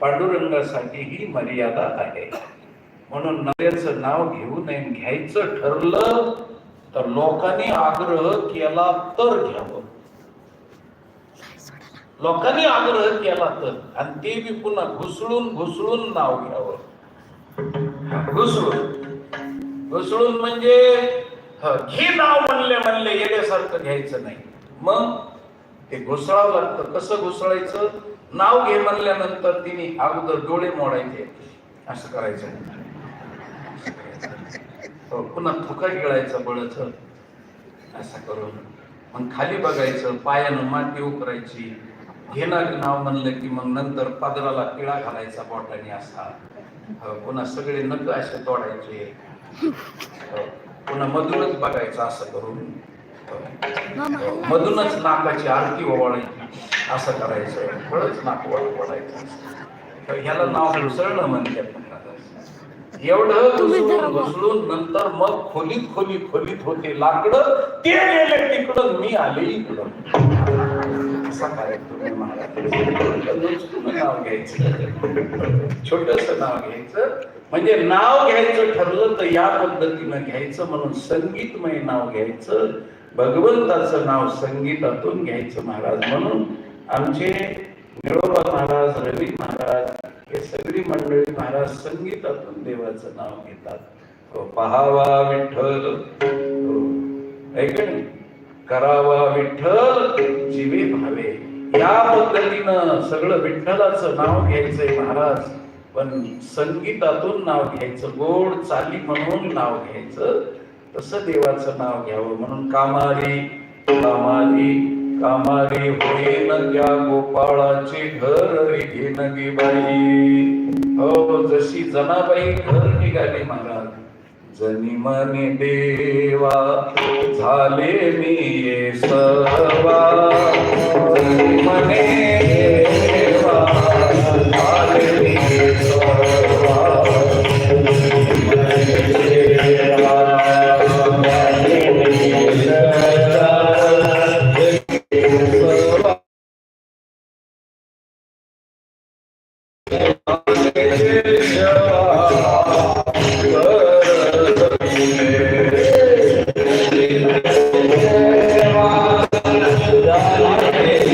पांडुरंगासाठी ही मर्यादा आहे. म्हणून नव्याचं नाव घेऊ नये घ्यायचं ठरलं तर लोकांनी आग्रह केला तर घ्यावं. लोकांनी आग्रह केला तर. आणि ते बी पुन्हा घुसळून घुसळून नाव घ्यावं. घुसळून. घुसळून म्हणजे हे नाव म्हणले म्हणले येण्यासारखं घ्यायचं नाही. मग ते घुसळावं लागतं. कसं घुसळायचं? नाव घे म्हणल्यानंतर तिने अगोदर डोळे मोडायचे. असं करायचं. हो, पुन्हा थुका गिळायचं बळच. असं करून. मग खाली बघायचं पायानं माती उकरायची. घेणार नाव म्हणलं की मग नंतर पादराला किळा घालायचा बोटाने असा. हो, पुन्हा सगळे नख असे तोडायचे. हो, पुन्हा मधूनच बघायचं असं करून. मधूनच नाकाची आरती ओवाळायची. असं करायचं फळच नाक ओवाळायचं तर ह्याला नाव घुसळणं म्हणतात एवढं घुसळून घुसळून नंतर मग खोलीत खोली खोलीत होते लाकडं. ते गेले तिकडं मी आले इकडं. असा कार्यक्रम नाव घ्यायचं. छोटस नाव घ्यायचं. म्हणजे नाव घ्यायचं ठरलं तर या पद्धतीनं घ्यायचं म्हणून संगीतमय नाव घ्यायचं. भगवंताचं नाव संगीतातून घ्यायचं महाराज म्हणून आमचे निळोबा महाराज रवी महाराज हे सगळी मंडळी महाराज संगीतातून देवाचं नाव घेतात. हो, पहावा विठ्ठल. हो, नाही? करावा विठ्ठल जीवे भावे. या पद्धतीनं सगळं विठ्ठलाचं नाव घ्यायचंय महाराज. पण संगीतातून नाव घ्यायचं गोड चाली म्हणून नाव घ्यायचं. तसं देवाचं नाव घ्यावं. म्हणून कामारी कामारी कामारी होईन त्या गोपाळाचे घर रे घेन गे बाई. हो जशी जनाबाई घर निघाली महाराज. जनी मने देवा झाले मी सर्वा जनी मने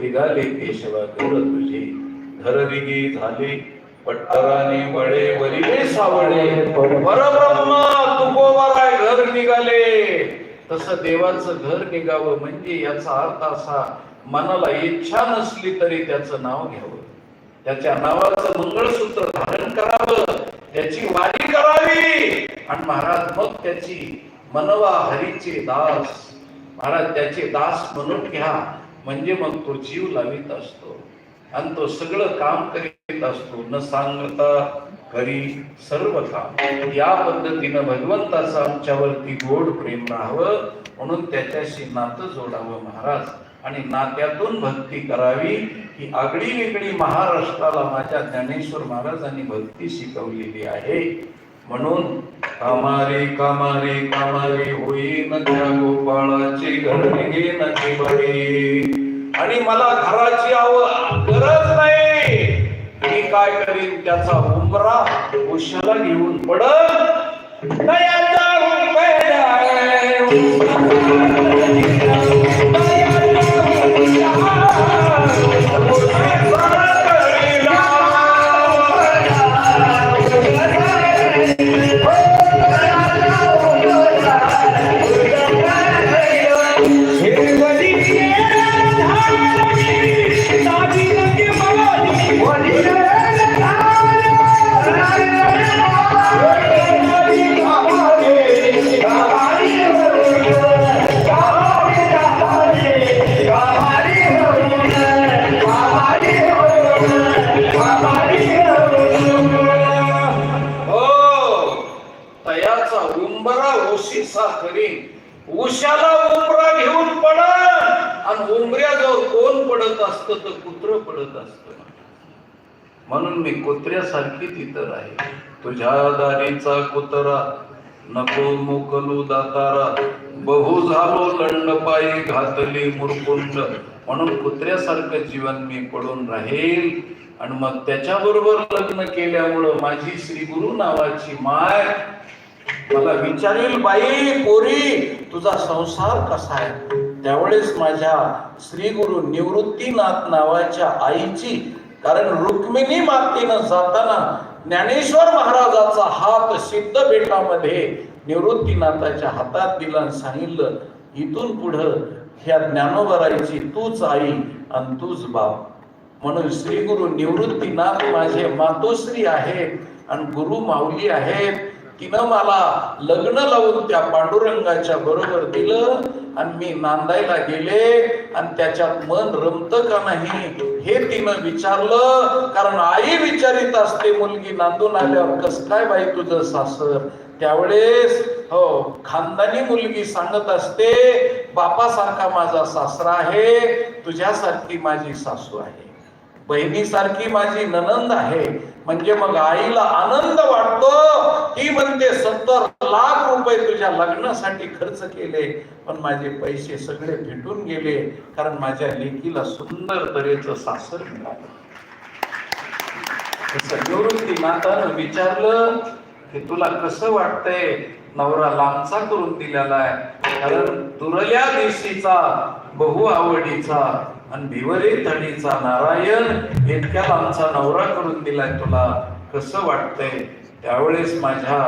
निघाले केशवा घर तुझे. घर झाले पट्टराने बळे वरिले सावळे. परब्रह्मा तुकोबराय घर निघाले. तस देवाचं घर निघावं म्हणजे याचा अर्थ असा मनाला इच्छा नसली तरी त्याचं नाव घ्यावं. त्याच्या नावाचं मंगळसूत्र धारण करावं त्याची वारी करावी. आणि महाराज मग त्याची मनवा हरीचे दास. महाराज त्याचे दास म्हणून घ्या. म्हणजे मग तो जीव लावित असतो. आणि तो सगळं काम करीत असतो. न सांगता करी सर्वथा या पद्धतीनं भगवंताचं आमच्यावरती गोड प्रेम राहावं. म्हणून त्याच्याशी नातं जोडावं महाराज. आणि नात्यातून भक्ती करावी ही आगळी वेगळी महाराष्ट्राला माझ्या ज्ञानेश्वर महाराजांनी भक्ती शिकवलेली आहे. म्हणून कामारे कामारे कामारे न त्या गोपाळाचे घर घेन बरे आणि मला घराची आव गरज नाही. मी काय करीन? त्याचा उंबरा उशाला घेऊन पडत नाही. करीन उशाला उमरा घेऊन पडन आणि उमऱ्याजवळ कोण पडत असतं तर कुत्र पडत असतं. म्हणून मी कुत्र्यासारखी तिथं आहे तुझ्या दारीचा कुत्रा नको मोकलू दातारा. बहु झालो लंड पायी घातली मुरकुंड. म्हणून कुत्र्यासारखं जीवन मी पडून राहील. आणि मग त्याच्याबरोबर लग्न केल्यामुळं माझी श्री गुरु नावाची माय मला विचारेल बाई पोरी तुझा संसार कसा आहे? त्यावेळेस माझ्या श्री गुरु निवृत्तीनाथ नावाच्या आईची कारण रुक्मिणी मातेनं जाताना ज्ञानेश्वर महाराजाचा हात सिद्ध बेटामध्ये निवृत्तीनाथाच्या हातात दिला आणि सांगितलं इथून पुढं ह्या ज्ञानोबराईची तूच आई आणि तूच बाप. म्हणून श्री गुरु निवृत्तीनाथ माझे मातोश्री आहेत आणि गुरु माऊली आहेत. तिनं मला लग्न लावून त्या पांडुरंगाच्या बरोबर दिलं आणि मी नांदायला गेले आणि त्याच्यात मन रमत का नाही हे तिनं विचारलं. कारण आई विचारित असते मुलगी नांदून आल्यावर कस काय बाई तुझं सासर? त्यावेळेस हो खानदानी मुलगी सांगत असते बापासारखा माझा सासरा आहे तुझ्यासारखी माझी सासू आहे. बहिणीसारखी माझी ननंद आहे. म्हणजे मग आईला आनंद वाटतो. ती म्हणते सत्तर लाख रुपये तुझ्या लग्नासाठी खर्च केले पण माझे पैसे सगळे भेटून गेले कारण माझ्या लेकीला सुंदर तऱ्हेचं सासर मिळालं. निवृत्ती नातानं विचारलं की तुला कसं वाटतंय नवरा लांबचा करून दिलेला आहे? कारण दुरल्या दिवशीचा बहु आवडीचा आणि भिवरे थडीचा नारायण इतक्या लांबचा नवरा करून दिलाय तुला. कसं वाटतंय? त्यावेळेस माझ्या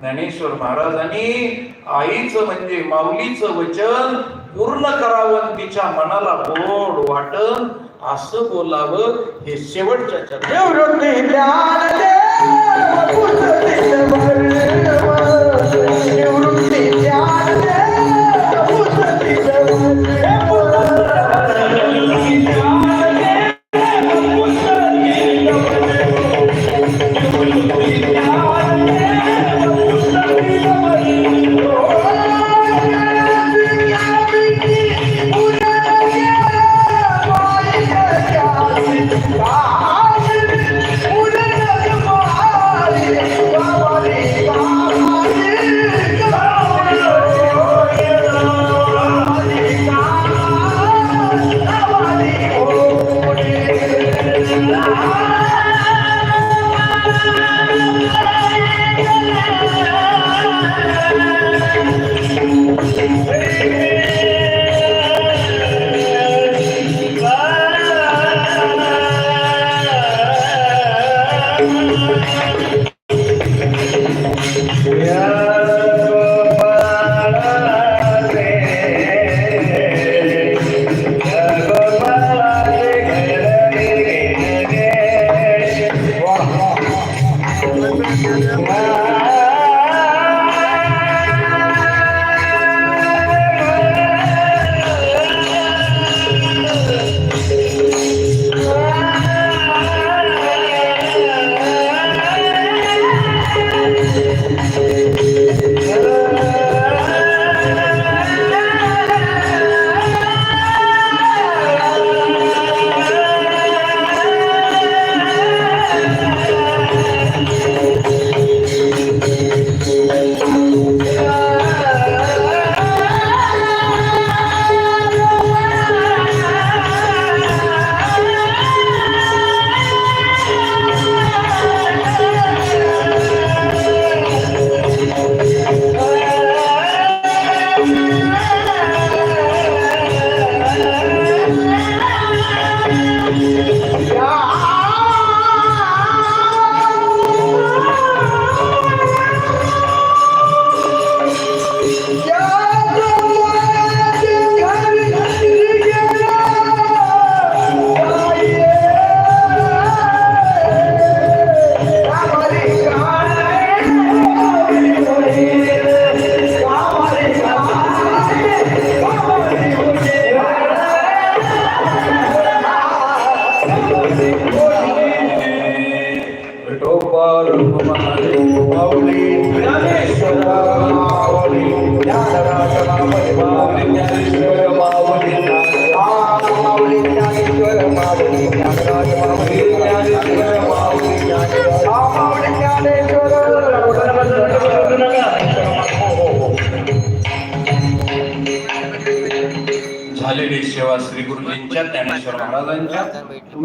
ज्ञानेश्वर महाराजांनी आईचं म्हणजे माऊलीचं वचन पूर्ण करावं तिच्या मनाला गोड वाटन असं बोलावं हे शेवटच्या चर्चा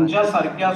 आमच्यासारख्या